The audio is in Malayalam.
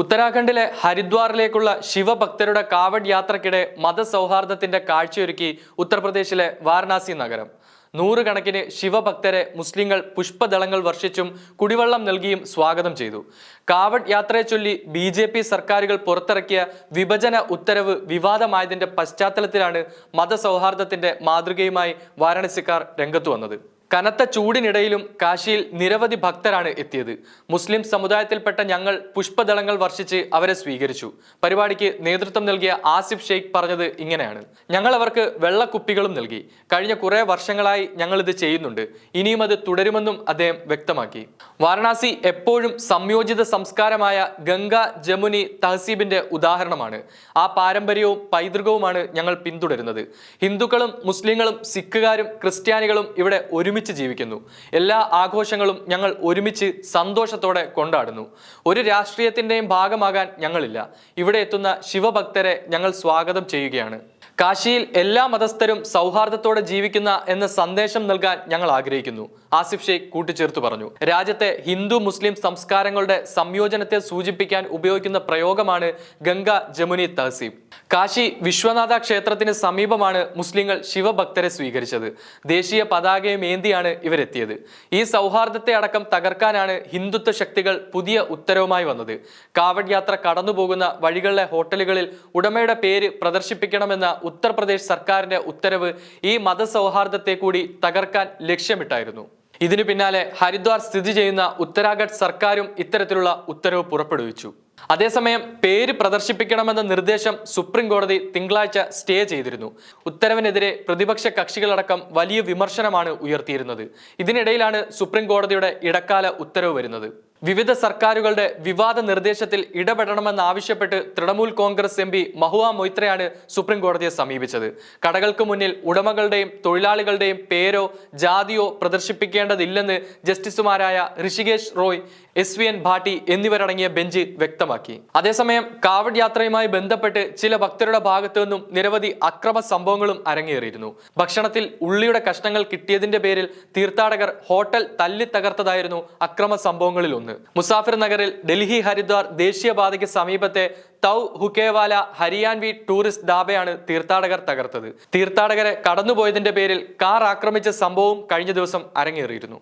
ഉത്തരാഖണ്ഡിലെ ഹരിദ്വാറിലേക്കുള്ള ശിവഭക്തരുടെ കാവഡ് യാത്രക്കിടെ മതസൗഹാർദ്ദത്തിന്റെ കാഴ്ചയൊരുക്കി ഉത്തർപ്രദേശിലെ വാരണാസി നഗരം. നൂറുകണക്കിന് ശിവഭക്തരെ മുസ്ലിങ്ങൾ പുഷ്പദളങ്ങൾ വർഷിച്ചും കുടിവെള്ളം നൽകിയും സ്വാഗതം ചെയ്തു. കാവഡ് യാത്രയെ ചൊല്ലി ബി ജെ പി സർക്കാരുകൾ പുറത്തിറക്കിയ വിഭജന ഉത്തരവ് വിവാദമായതിന്റെ പശ്ചാത്തലത്തിലാണ് മതസൗഹാർദ്ദത്തിന്റെ മാതൃകയുമായി വാരാണസിക്കാർ രംഗത്തു വന്നത്. കനത്ത ചൂടിനിടയിലും കാശിയിൽ നിരവധി ഭക്തരാണ് എത്തിയത്. മുസ്ലിം സമുദായത്തിൽപ്പെട്ട ഞങ്ങൾ പുഷ്പദളങ്ങൾ വർഷിച്ച് അവരെ സ്വീകരിച്ചു. പരിപാടിക്ക് നേതൃത്വം നൽകിയ ആസിഫ് ഷെയ്ഖ് പറഞ്ഞത് ഇങ്ങനെയാണ്. ഞങ്ങൾ അവർക്ക് വെള്ളക്കുപ്പികളും നൽകി. കഴിഞ്ഞ കുറേ വർഷങ്ങളായി ഞങ്ങൾ ഇത് ചെയ്യുന്നുണ്ട്. ഇനിയും അത് തുടരുമെന്നും അദ്ദേഹം വ്യക്തമാക്കി. വാരണാസി എപ്പോഴും സംയോജിത സംസ്കാരമായ ഗംഗ ജമുനി തഹസീബിന്റെ ഉദാഹരണമാണ്. ആ പാരമ്പര്യവും പൈതൃകവുമാണ് ഞങ്ങൾ പിന്തുടരുന്നത്. ഹിന്ദുക്കളും മുസ്ലിങ്ങളും സിഖുകാരും ക്രിസ്ത്യാനികളും ഇവിടെ ഒരുമിച്ച് ജീവിക്കുന്നു. എല്ലാ ആഘോഷങ്ങളും ഞങ്ങൾ ഒരുമിച്ച് സന്തോഷത്തോടെ കൊണ്ടാടുന്നു. ഒരു രാഷ്ട്രീയത്തിന്റെയും ഭാഗമാകാൻ ഞങ്ങളില്ല. ഇവിടെ എത്തുന്ന ശിവഭക്തരെ ഞങ്ങൾ സ്വാഗതം ചെയ്യുകയാണ്. കാശിയിൽ എല്ലാ മതസ്ഥരും സൗഹാർദ്ദത്തോടെ ജീവിക്കുന്ന എന്ന സന്ദേശം നൽകാൻ ഞങ്ങൾ ആഗ്രഹിക്കുന്നു ആസിഫ് ഷെയ്ഖ് കൂട്ടിച്ചേർത്തു പറഞ്ഞു. രാജ്യത്തെ ഹിന്ദു മുസ്ലിം സംസ്കാരങ്ങളുടെ സംയോജനത്തെ സൂചിപ്പിക്കാൻ ഉപയോഗിക്കുന്ന പ്രയോഗമാണ് ഗംഗ ജമുനി തഹസീബ്. കാശി വിശ്വനാഥ ക്ഷേത്രത്തിന് സമീപമാണ് മുസ്ലിങ്ങൾ ശിവഭക്തരെ സ്വീകരിച്ചത്. ദേശീയ പതാകയും ഏന്തിയാണ് ഇവരെത്തിയത്. ഈ സൗഹാർദ്ദത്തെ അടക്കം തകർക്കാനാണ് ഹിന്ദുത്വ ശക്തികൾ പുതിയ ഉത്തരവുമായി വന്നത്. കാവഡ് യാത്ര കടന്നുപോകുന്ന വഴികളിലെ ഹോട്ടലുകളിൽ ഉടമയുടെ പേര് പ്രദർശിപ്പിക്കണമെന്ന ഉത്തർപ്രദേശ് സർക്കാരിന്റെ ഉത്തരവ് ഈ മതസൗഹാർദ്ദത്തെ കൂടി തകർക്കാൻ ലക്ഷ്യമിട്ടായിരുന്നു. ഇതിനു പിന്നാലെ ഹരിദ്വാർ സ്ഥിതി ചെയ്യുന്ന ഉത്തരാഖണ്ഡ് സർക്കാരും ഇത്തരത്തിലുള്ള ഉത്തരവ് പുറപ്പെടുവിച്ചു. അതേസമയം പേര് പ്രദർശിപ്പിക്കണമെന്ന നിർദ്ദേശം സുപ്രീം കോടതി തിങ്കളാഴ്ച സ്റ്റേ ചെയ്തിരുന്നു. ഉത്തരവിനെതിരെ പ്രതിപക്ഷ കക്ഷികളടക്കം വലിയ വിമർശനമാണ് ഉയർത്തിയിരുന്നത്. ഇതിനിടയിലാണ് സുപ്രീം കോടതിയുടെ ഇടക്കാല ഉത്തരവ് വരുന്നത്. വിവിധ സർക്കാരുകളുടെ വിവാദ നിർദ്ദേശത്തിൽ ഇടപെടണമെന്നാവശ്യപ്പെട്ട് തൃണമൂൽ കോൺഗ്രസ് എം പി മഹുവ മൊയ്ത്രയാണ് സുപ്രീം കോടതിയെ സമീപിച്ചത്. കടകൾക്ക് മുന്നിൽ ഉടമകളുടെയും തൊഴിലാളികളുടെയും പേരോ ജാതിയോ പ്രദർശിപ്പിക്കേണ്ടതില്ലെന്ന് ജസ്റ്റിസുമാരായ Hrishikesh Roy S V N Bhatti എന്നിവരടങ്ങിയ ബെഞ്ച് വ്യക്തമാക്കി. അതേസമയം കാവഡ് യാത്രയുമായി ബന്ധപ്പെട്ട് ചില ഭക്തരുടെ ഭാഗത്തു നിന്നും നിരവധി അക്രമ സംഭവങ്ങളും അരങ്ങേറിയിരുന്നു. ഭക്ഷണത്തിൽ ഉള്ളിയുടെ കഷ്ണങ്ങൾ കിട്ടിയതിന്റെ പേരിൽ തീർത്ഥാടകർ ഹോട്ടൽ തല്ലി തകർത്തതായിരുന്നു അക്രമ സംഭവങ്ങളിൽ ഒന്ന് മുസാഫിർ നഗറിൽ ഡൽഹി ഹരിദ്വാർ ദേശീയപാതയ്ക്ക് സമീപത്തെ തൗ ഹുക്കേവാല ഹരിയാൻവി ടൂറിസ്റ്റ് ഡാബയാണ് തീർത്ഥാടകർ തകർത്തത്. തീർത്ഥാടകരെ കടന്നുപോയതിന്റെ പേരിൽ കാർ ആക്രമിച്ച സംഭവവും കഴിഞ്ഞ ദിവസം അരങ്ങേറിയിരുന്നു.